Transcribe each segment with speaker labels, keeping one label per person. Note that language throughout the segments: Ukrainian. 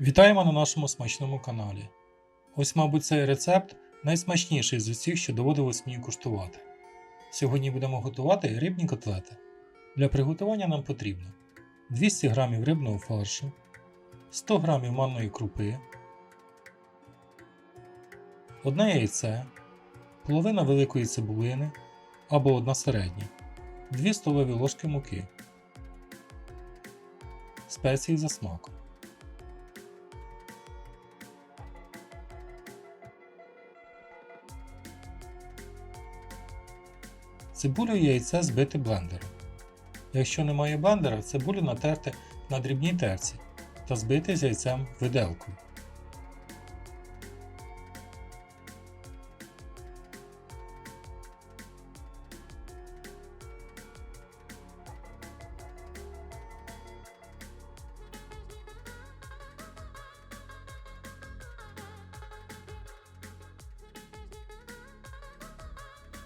Speaker 1: Вітаємо на нашому смачному каналі. Ось, мабуть, цей рецепт найсмачніший з усіх, що доводилось мені куштувати. Сьогодні будемо готувати рибні котлети. Для приготування нам потрібно 200 г рибного фаршу, 100 г манної крупи, одне яйце, половина великої цибулини або одна середня, 2 столові ложки муки, спеції за смаком. Цибулю і яйце збити блендером. Якщо немає блендера, цибулю натерти на дрібній терці та збити з яйцем виделкою.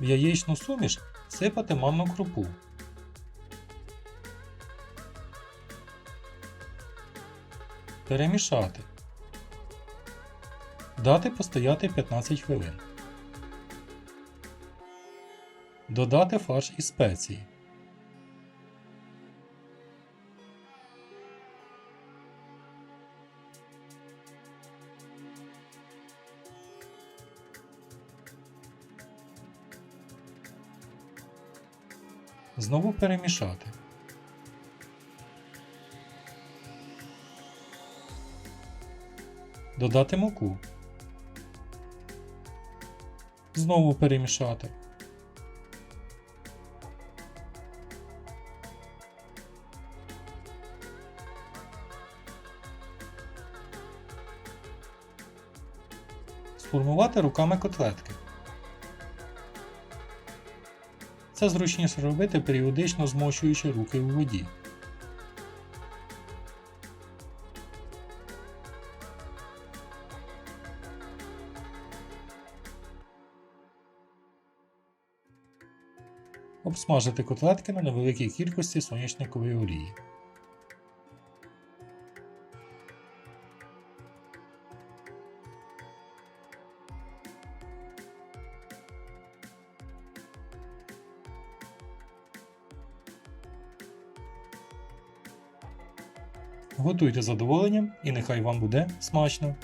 Speaker 1: В яєчну суміш сипати манну крупу. Перемішати. Дати постояти 15 хвилин. Додати фарш і спеції. Знову перемішати. Додати муку. Знову перемішати. Сформувати руками котлетки. Це зручніше робити періодично змочуючи руки у воді. Обсмажити котлетки на невеликій кількості соняшникової олії. Готуйте задоволенням і нехай вам буде смачно!